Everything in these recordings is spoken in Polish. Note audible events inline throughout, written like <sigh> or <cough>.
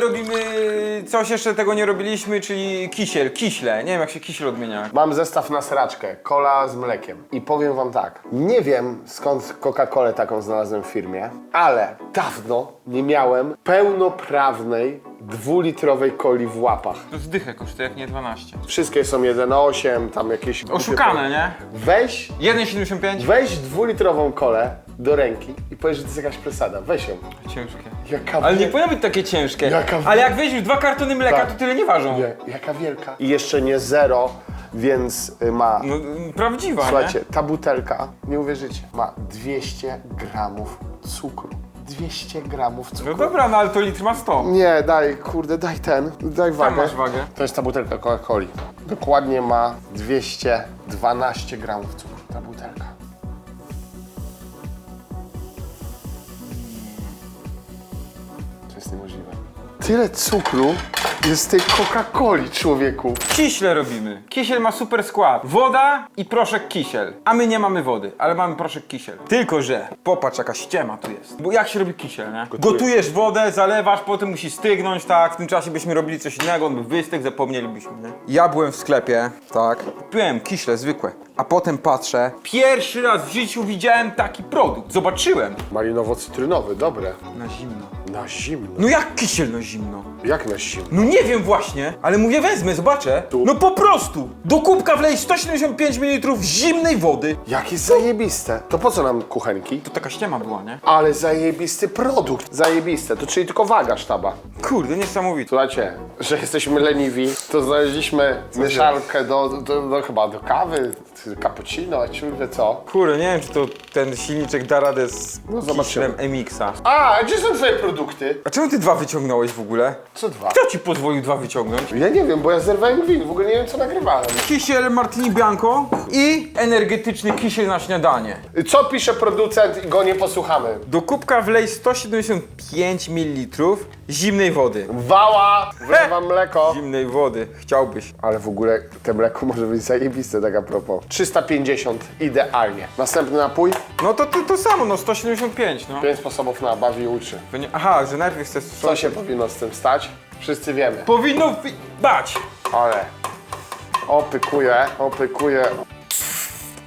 robimy coś jeszcze tego nie robiliśmy, czyli kisiel, kiśle. Nie wiem jak się kisiel odmienia. Mam zestaw na sraczkę, cola z mlekiem. I powiem wam tak, nie wiem skąd Coca-Colę taką znalazłem w firmie, ale dawno nie miałem pełnoprawnej dwulitrowej coli w łapach. To zdychę kosztuje jak nie 12. Wszystkie są 1,8, tam jakieś... Oszukane, nie? Weź, 1,75? weź dwulitrową kolę do ręki i powiedz, że to jest jakaś przesada. Weź ją. Ciężkie. Jaka Ale nie powinno być takie ciężkie. Jaka- Ale jak weźmiesz dwa kartony mleka, Tak. to tyle nie ważą. Nie, jaka wielka. I jeszcze nie zero, więc y, ma... No prawdziwa, Słuchajcie, ta butelka, nie uwierzycie, ma 200 gramów cukru. 200 gramów nie? cukru. No dobra, no ale to litr ma 100. Nie, daj, kurde, daj ten, daj wagę. masz wagę. To jest ta butelka Coca-Coli. Dokładnie ma 212 gramów cukru, ta butelka. Tyle cukru jest w tej Coca-Coli, człowieku. Kiśle robimy. Kisiel ma super skład. Woda i proszek kisiel. A my nie mamy wody, ale mamy proszek kisiel. Tylko, że popatrz jaka ściema tu jest. Bo jak się robi kisiel, nie? Gotujesz wodę, zalewasz, potem musi stygnąć, tak? W tym czasie byśmy robili coś innego, on by wystygł, zapomnielibyśmy, nie? Ja byłem w sklepie, tak? Kupiłem kiśle zwykłe. A potem patrzę, pierwszy raz w życiu widziałem taki produkt. Zobaczyłem. Malinowo-cytrynowy, dobre. Na zimno. Na zimno. No jak kisiel na zimno? Jak na zimno? No nie wiem właśnie, ale mówię wezmę, zobaczę. Tu. No po prostu! Do kubka wlej 175 ml zimnej wody. Jakie zajebiste. To po co nam kuchenki? To taka ściema była, nie? Ale zajebisty produkt. Zajebiste. To czyli tylko waga sztaba. Kurde, niesamowite. Słuchajcie, że jesteśmy leniwi, to znaleźliśmy mieszankę do, do, do, chyba do kawy, cappuccino, ciągle co. Kurde, nie wiem czy to ten silniczek da radę z No, zobaczymy. MX-a. A, gdzie są twoje produkty? A czemu ty dwa wyciągnąłeś w ogóle? Co dwa? Kto ci pozwolił dwa wyciągnąć? Ja nie wiem, bo ja zerwałem gwint, w ogóle nie wiem co nagrywałem. Kisiel Martini Bianco i energetyczny kisiel na śniadanie. Co pisze producent i go nie posłuchamy? Do kubka wlej 175 ml zimnej wody. Wała, wlewam mleko. Zimnej wody, chciałbyś. Ale w ogóle te mleko może być zajebiste, tak a propos. 350, idealnie. Następny napój, No to, to, to samo, no 175, no. pięć sposobów na bawi uczy. To nie- Aha, że najpierw chcesz Co się powinno z tym stać? Wszyscy wiemy. Powinno wi- bać. Ale opykuje, opykuje.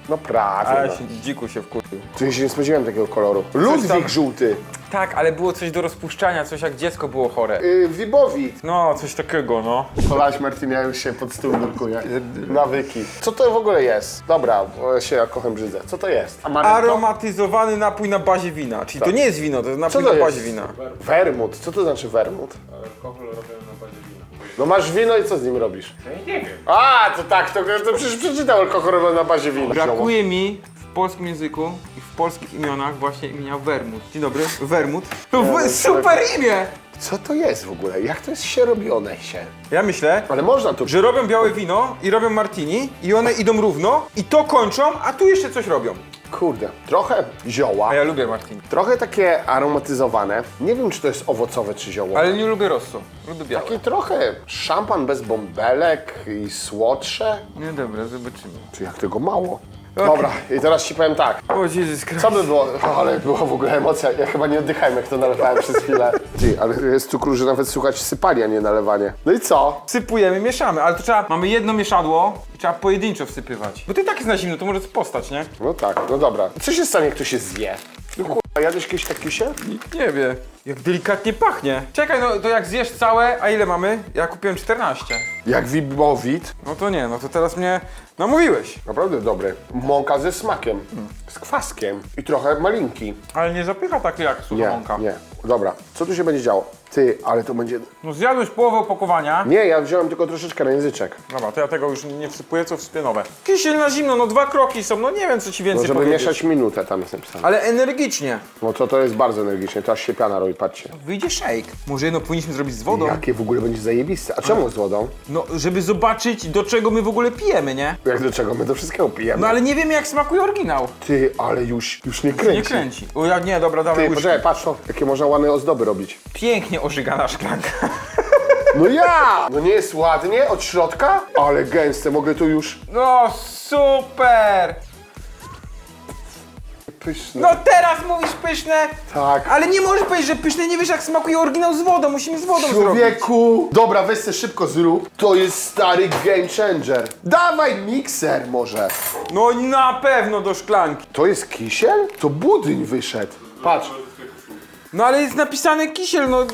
No prawie. Ale No. się, dziku się wkurzył. Tu się nie spodziewałem takiego koloru. Ludwik tam- żółty. Tak, ale było coś do rozpuszczania, coś jak dziecko było chore. Yy, Wibowit. No, coś takiego, no. Kolaś Martin, ja już się pod stół nurkuję. Nawyki. Co to w ogóle jest? Dobra, bo ja się ja kocham brzydzę. Co to jest? Amaretto? Aromatyzowany napój na bazie wina. Czyli to nie jest wino, to jest Co napój to na jest? bazie wina. Wermut. Co to znaczy wermut? No masz wino i co z nim robisz? nie wiem. A, to tak, to, to przecież przeczytał alkohol robiony na bazie wina. Brakuje mi polskim języku i w polskich imionach właśnie imienia Wermut. Dzień dobry, Wermut. To w- super imię! Co to jest w ogóle? Jak to jest się robione się? Ja myślę, Ale można tu... że robią białe wino i robią martini i one idą równo i to kończą, a tu jeszcze coś robią. Kurde, trochę zioła, A ja lubię martini. trochę takie aromatyzowane. Nie wiem, czy to jest owocowe, czy ziołowe. Ale nie lubię rosso, lubię białe. Taki trochę szampan bez bąbelek i słodsze. Nie, dobra, zobaczymy. Czy jak tego mało? Dobra, i teraz ci powiem tak. O Jezus Christ. Co by było? O, ale była w ogóle emocja. Ja chyba nie oddychałem, jak to nalewałem przez chwilę. <laughs> Ty, ale jest cukru, że nawet słuchać sypania, nie nalewanie. No i co? Sypujemy, mieszamy, ale to trzeba, mamy jedno mieszadło i trzeba pojedynczo wsypywać. Bo ty tak jest na zimno, to może postać, nie? No tak, no dobra. Co się stanie, jak to się zje? No kurwa, jadłeś kiedyś taki się? Nikt nie wie. Jak delikatnie pachnie. Czekaj, no to jak zjesz całe, a ile mamy? Ja kupiłem 14. Jak wibowit. No to nie, no to teraz mnie namówiłeś. Naprawdę dobry. Mąka ze smakiem. Z kwaskiem. I trochę malinki. Ale nie zapycha tak jak sucha Nie, mąka. nie. Dobra, co tu się będzie działo? Ty, ale to będzie... No zjadłeś połowę opakowania. Nie, ja wziąłem tylko troszeczkę na języczek. Dobra, to ja tego już nie wsypuję, co wsypię nowe. Kisiel na zimno, no dwa kroki są, no nie wiem co ci No, więcej żeby powiedzieć. mieszać minutę, tam jest napisane. Ale energicznie. No to to jest bardzo energicznie, to aż się piana robi, patrzcie. Wyjdzie shake. Może jedno powinniśmy zrobić z wodą? Jakie w ogóle będzie zajebiste. A czemu z wodą? No, żeby zobaczyć do czego my w ogóle pijemy, nie? Jak do czego? My do wszystkiego pijemy. No ale nie wiemy jak smakuje oryginał. Ty, ale już, już nie kręci. Nie kręci. O ja nie, dobra, dawaj Ty, łyżki. patrz to, jakie można ładne ozdoby robić. Pięknie ożygana szklanka. No ja! No nie jest ładnie od środka? Ale gęste, mogę tu już... No super! pyszne. No teraz mówisz pyszne! Tak. Ale nie możesz powiedzieć, że pyszne nie wiesz jak smakuje oryginał z wodą, musimy z wodą zrobić. Człowieku! Dobra, weź se szybko zrób. To jest stary game changer. Dawaj mikser może. No na pewno do szklanki. To jest kisiel? To budyń wyszedł. Patrz. No ale jest napisane kisiel, no...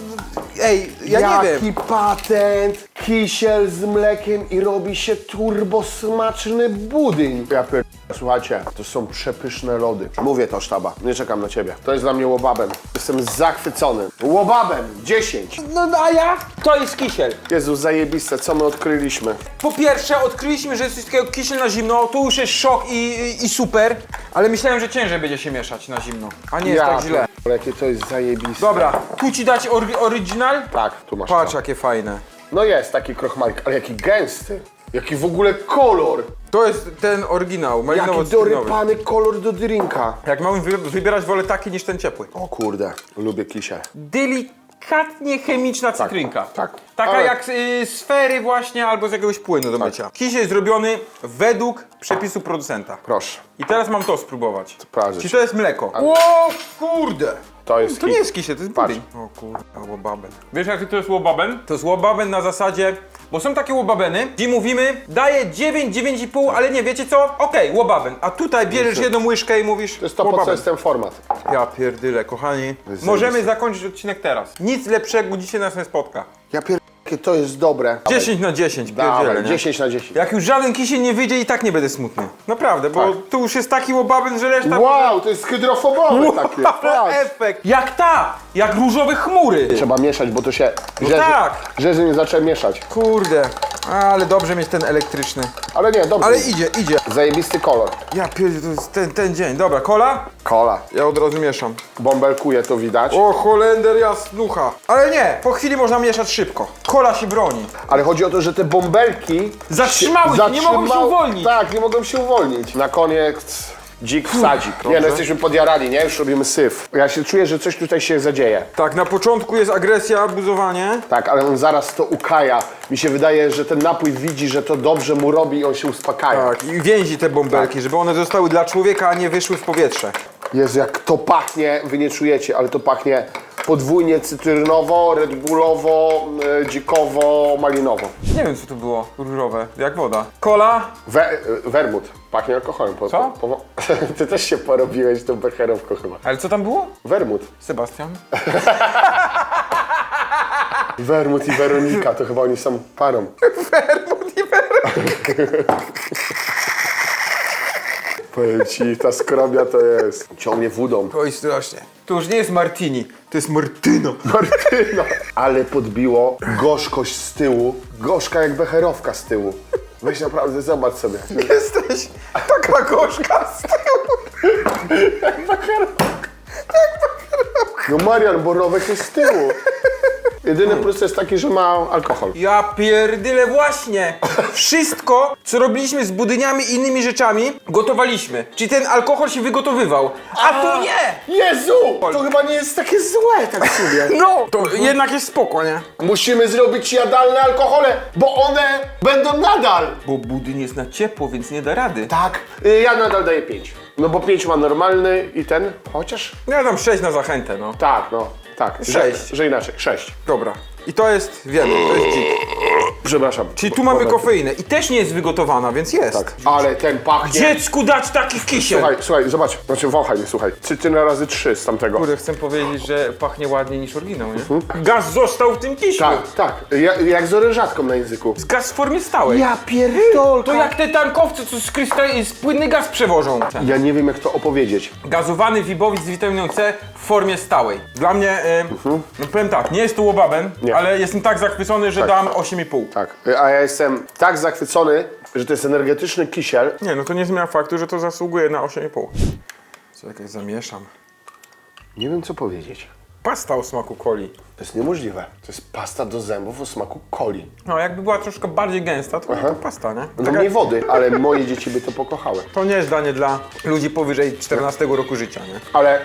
Ej, ja Jaki nie wiem. patent, kisiel z mlekiem i robi się turbo smaczny budyń. Ja pier... Słuchajcie, to są przepyszne lody. Mówię to, sztaba, nie czekam na ciebie. To jest dla mnie łobabem. Jestem zachwycony. Łobabem, 10. No a ja? To jest kisiel. Jezu, zajebiste, co my odkryliśmy. Po pierwsze, odkryliśmy, że jest coś takiego kisiel na zimno, to już jest szok i, i, i super, ale myślałem, że ciężej będzie się mieszać na zimno, a nie jest tak źle. Ale jakie to jest zajebiste. Dobra, tu ci dać ory, oryginal? Tak, tu masz Patrz to. jakie fajne. No jest taki krochmalik, ale jaki gęsty. Jaki w ogóle kolor. To jest ten oryginał, malinowo Jaki dorypany kolor do drinka. Jak mam wy, wybierać, wolę taki niż ten ciepły. O kurde, lubię kisiel. Delikatnie chemiczna cytrynka. tak. Taka Ale- jak z y, sfery właśnie albo z jakiegoś płynu do mycia. Kisiel zrobiony według przepisu producenta. Proszę. I teraz mam to spróbować. Czy to jest mleko? O kurde! To jest To nie hit. jest kisiel, to jest Patrz. budyń. O kurde, łobaben. Wiesz jaki to jest łobaben? To jest łobaben na zasadzie, bo są takie łobabeny, gdzie mówimy, daje 9, 9,5, ale nie, wiecie co? Okej, łobaben. A tutaj bierzesz jedną łyżkę i mówisz To jest to, po co łobaben. jest ten format. Ja pierdyle, kochani. Możemy zajebiste. zakończyć odcinek teraz. Nic lepszego dzisiaj nas nie spotka. Ja pier... to jest dobre. 10 na 10, pierdziele, Dawaj, nie? 10 na 10. Jak już żaden kisiel nie wyjdzie i tak nie będę smutny. Naprawdę, bo Tak. tu już jest taki łobaben, że reszta... Wow, to jest hydrofobowe takie. Patrz. efekt! Jak ta! Jak różowe chmury! Trzeba mieszać, bo to się... Rzezy, tak. Rzezy nie zaczęły mieszać. Kurde, ale dobrze mieć ten elektryczny. Ale nie, dobrze. Ale idzie, idzie. Zajebisty kolor. Ja pierdzie, to jest ten, ten dzień. Dobra, kola? Kola. Ja od razu mieszam. Bąbelkuje to widać. O, Holender jasnucha. Ale nie, po chwili można mieszać szybko. Kola się broni. Ale chodzi o to, że te bąbelki... Zatrzymały się, nie mogą się uwolnić. Tak, nie mogą się uwolnić. Na koniec dzik wsadzik. Nie no, jesteśmy podjarani, nie? Już robimy syf. Ja się czuję, że coś tutaj się zadzieje. Tak, na początku jest agresja, buzowanie. Tak, ale on zaraz to ukaja. Mi się wydaje, że ten napój widzi, że to dobrze mu robi i on się uspokaja. Tak, i więzi te bąbelki, żeby one zostały dla człowieka, a nie wyszły w powietrze. Jezu, jak to pachnie, wy nie czujecie, ale to pachnie podwójnie cytrynowo, Red Bullowo, e, dzikowo, malinowo. Nie wiem, co to było. Różowe, jak woda. Kola. We, e, wermut. Pachnie alkoholem. Po, Co? Po, po, <laughs> ty też się porobiłeś tą becherowką chyba. Ale co tam było? Wermut. Sebastian. <laughs> Wermut i Weronika, to chyba oni są parą. <laughs> Wermut i Wermut. Powiem ci, ta skrobia to jest. Ciągnie wódą. Oj, strasznie. To już nie jest Martini, to jest Martyno. Martyna. Ale podbiło gorzkość z tyłu. Gorzka jak becherowka z tyłu. Weź naprawdę, zobacz sobie. Jesteś taka gorzka z tyłu. No Marian, borowek jest z tyłu. Jedyny plus jest taki, że ma alkohol. Ja pierdyle właśnie. Wszystko, co robiliśmy z budyniami i innymi rzeczami, gotowaliśmy. Czyli ten alkohol się wygotowywał. A tu nie! Jezu! To chyba nie jest takie złe tak w sumie. <laughs> No, to jednak jest spoko, nie? Musimy zrobić jadalne alkohole, bo one będą nadal. Bo budyń jest na ciepło, więc nie da rady. Tak. Y, Ja nadal daję 5. No bo 5 ma normalny i ten, chociaż? Ja dam 6 na zachętę, no. Tak, no. Tak. Że, Sześć. że inaczej. 6. Dobra. I to jest, wiemy, to jest dzik. Przepraszam. Czyli tu mamy kofeinę i też nie jest wygotowana, więc jest. Tak. Ale ten pachnie. Dziecku dać taki kisiel! Słuchaj, słuchaj, zobacz. Znaczy wąchaj mnie, słuchaj. Cytryna razy 3 z tamtego. Kurde, chcę powiedzieć, że pachnie ładniej niż oryginał, nie? Gaz został w tym kiślu. Tak, tak. Ja, jak z orężatką na języku. Gaz w formie stałej. Ja pierdolka. To jak te tankowce, co z, krystal... z płynny gaz przewożą. Ja nie wiem jak to opowiedzieć. Gazowany wibowicz z witaminą C w formie stałej. Dla mnie, e, no powiem tak, nie jest to łobaben, Nie. ale jestem tak zachwycony, że dam 8,5. Tak. A ja jestem tak zachwycony, że to jest energetyczny kisiel. Nie, no to nie zmienia faktu, że to zasługuje na 8,5. Czekaj, zamieszam. Nie wiem co powiedzieć. Pasta o smaku coli. To jest niemożliwe. To jest pasta do zębów o smaku coli. No, jakby była troszkę bardziej gęsta, to, to pasta, nie? No Taka- mniej wody, ale moje dzieci by to pokochały. To nie jest danie dla ludzi powyżej 14 roku życia, nie? Ale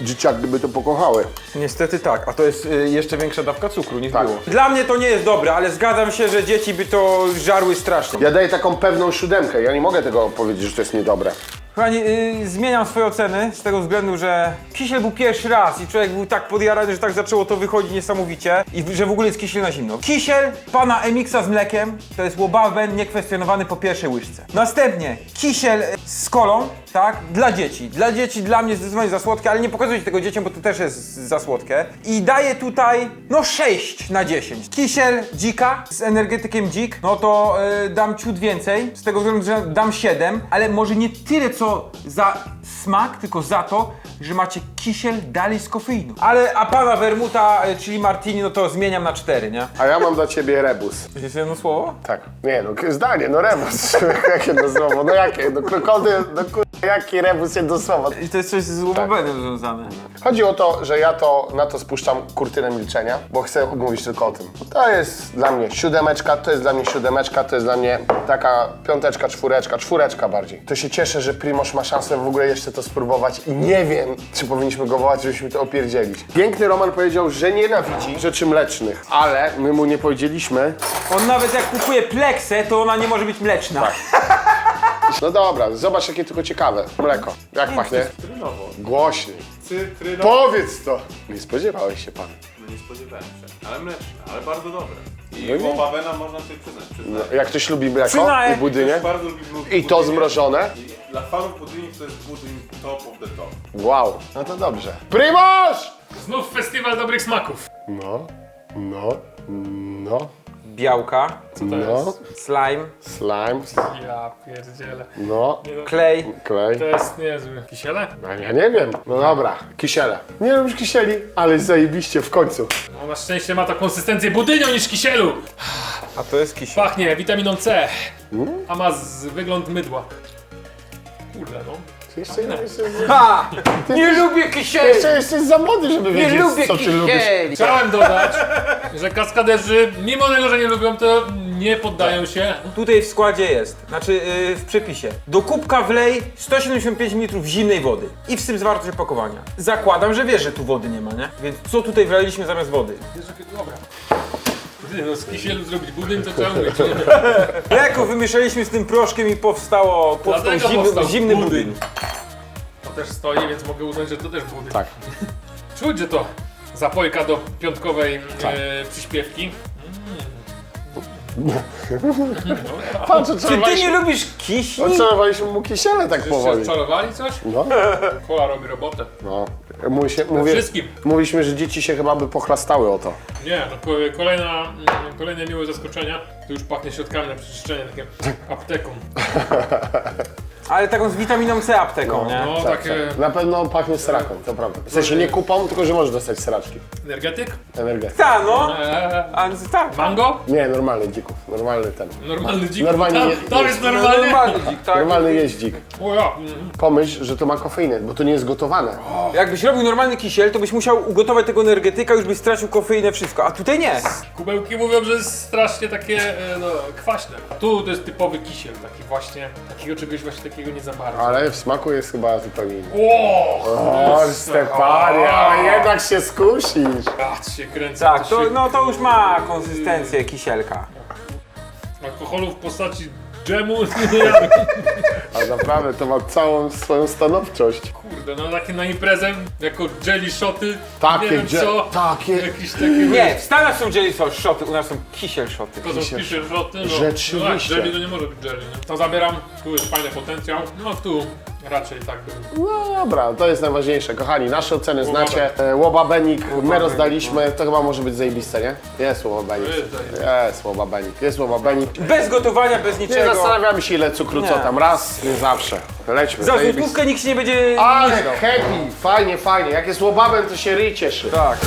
dzieciaki by to pokochały. Niestety tak, a to jest y, jeszcze większa dawka cukru niż Tak. było. Dla mnie to nie jest dobre, ale zgadzam się, że dzieci by to żarły strasznie. Ja daję taką pewną siódemkę. Ja nie mogę tego powiedzieć, że to jest niedobre. Kochani, yy, zmieniam swoje oceny z tego względu, że kisiel był pierwszy raz i człowiek był tak podjarany, że tak zaczęło to wychodzić niesamowicie i że w ogóle jest kisiel na zimno. Kisiel pana Emixa z mlekiem to jest łobawen niekwestionowany po pierwszej łyżce. Następnie kisiel e, z kolą, tak, dla dzieci. Dla dzieci, dla mnie zdecydowanie za słodkie, ale nie pokazujcie tego dzieciom, bo to też jest za słodkie. I daję tutaj, no 6 na 10. Kisiel dzika z energetykiem dzik, no to e, dam ciut więcej, z tego względu, że dam 7, ale może nie tyle co za smak, tylko za to, że macie kisiel dalej z kofeinu. Ale, a pana Wermuta, e, czyli Martini, no to zmieniam na 4, nie? A ja mam dla ciebie rebus. To jest jedno słowo? Tak. Nie no, k- zdanie, no rebus. <laughs> jakie jedno słowo? No jakie? No krokodyl, no kur... Jaki rebus jedno słowo? I to jest coś z łobawenem związane. Chodzi o to, że ja to na to spuszczam kurtynę milczenia, bo chcę mówić tylko o tym. To jest dla mnie siódemeczka, to jest dla mnie siódemeczka, to jest dla mnie taka piąteczka, czwóreczka, czwóreczka bardziej. To się cieszę, że Primoz ma szansę w ogóle jeszcze to spróbować i nie wiem, czy powinniśmy go wołać, żebyśmy to opierdzielić. Piękny Roman powiedział, że nienawidzi rzeczy mlecznych, ale my mu nie powiedzieliśmy. On nawet jak kupuje pleksę, to ona nie może być mleczna. <laughs> No dobra, zobacz jakie tylko ciekawe. Mleko. Jak pachnie? Cytrynowo. Głośniej. Cytrynowo. Powiedz to! Nie spodziewałeś się pan. Nie spodziewałem się. Ale mleczne, ale bardzo dobre. I No nie. łopawena można sobie przyznać. przyznać. No, jak ktoś lubi mleko Przyznaję. i budynie Też bardzo lubi bu- i to budynie. zmrożone, I Dla fanów budyni to jest budyń top of the top. wow, no to dobrze. Primoż! Znów festiwal dobrych smaków. No, no, no, Białka, no, slime, slime, Ja pierdzielę. no, klej. klej. To jest niezły. Kisiele? A ja nie wiem. No dobra, kisiele. Nie lubisz kisieli, ale zajebiście w końcu. No, na szczęście ma to konsystencję budynią niż kisielu. A to jest kisiel. Pachnie witaminą C. A ma z wygląd mydła. Kurde no. Jeszcze, jeszcze, Ha! Nie lubię kisieli! jeszcze jesteś za młody, żeby Nie wiedzieć, lubię co ty lubisz. kisieli! Chciałem dodać, że kaskaderzy, mimo tego, że nie lubią, to nie poddają się. Tutaj w składzie jest, znaczy yy, w przepisie. Do kubka wlej 175 ml zimnej wody i w tym zawartość opakowania. Zakładam, że wiesz, że tu wody nie ma, nie? Więc co tutaj wlaliśmy zamiast wody? Jakie- Dobra. Ty, No z kisielu zrobić budyń to trzeba mówić. Mleko wymieszaliśmy z tym proszkiem i powstało, powstał Dlatego zimny, powstał zimny budyń. budyń. To też stoi, więc mogę uznać, że to też budyń. Tak. <laughs> Czuć, że to zapojka do piątkowej Tak. e, przyśpiewki. Patrz, Czy ty nie lubisz kiśni? oczarowaliśmy mu kisiele tak Czy powoli. czarowali coś? No, Kola robi robotę. no. Mówi się, mówię, Wszystkim. mówiliśmy, że dzieci się chyba by pochlastały o to. Nie, no ko- kolejna, mm, kolejne miłe zaskoczenia. Tu już pachnie środkami na przeczyszczenie, takie apteką. <laughs> Ale taką z witaminą C apteką, nie? No, Tak, takie tak. Na pewno pachnie seraką, to prawda. W sensie nie kupą, tylko że możesz dostać seraczki. energetyk. Energetyk. Ta, no! Eee, A, tak. mango. Nie, normalny dzików. Normalny ten. Normalny dzik. Normalnie tam, nie- tam jest No, normalny. Normalny dzik, tak? Normalny jeździk. O ja. Pomyśl, że to ma kofeinę, bo to nie jest gotowane. Jakbyś robił normalny kisiel, to byś musiał ugotować tego energetyka, już byś stracił kofeinę, wszystko. A tutaj nie. Kubełki mówią, że jest strasznie takie e, no, kwaśne. Tu to jest typowy kisiel, taki właśnie, takiego czegoś właśnie takiego nie za bardzo. Ale w smaku jest chyba zupełnie inny. O, O, Stefania, ale jednak się skusisz. Patrz się kręcę. Tak, to, się- no to już ma konsystencję kisielka. Alkoholu w postaci dżemu. nie <laughs> jadłem. A naprawdę to ma całą swoją stanowczość. Kurde, no takie na imprezę, jako jelly shoty, Takie nie wiem co. takie- Jakieś takie... Nie, w Stanach są jelly są szoty, u nas są kisiel szoty. To są pisze shoty, no. Rzeczywiście. No tak, jelly to nie może być jelly, no. To zabieram, tu jest fajny potencjał, no tu raczej tak bym... No dobra, to jest najważniejsze. Kochani, nasze oceny znacie. E, Łoba Benik, my rozdaliśmy. To chyba może być zajebiste, nie? Jest Łoba Benik. Jest zajebiste. Jest Łoba Benik. Jest Łoba Benik. Bez gotowania, bez Nie niczego. zastanawiamy się ile cukru, co Nie. tam. Raz, nie zawsze. Lećmy, Za zajebiste. złotówkę nikt się nie będzie Ale happy, fajnie, fajnie. Jak jest łobaben, to się ryj cieszy. Tak.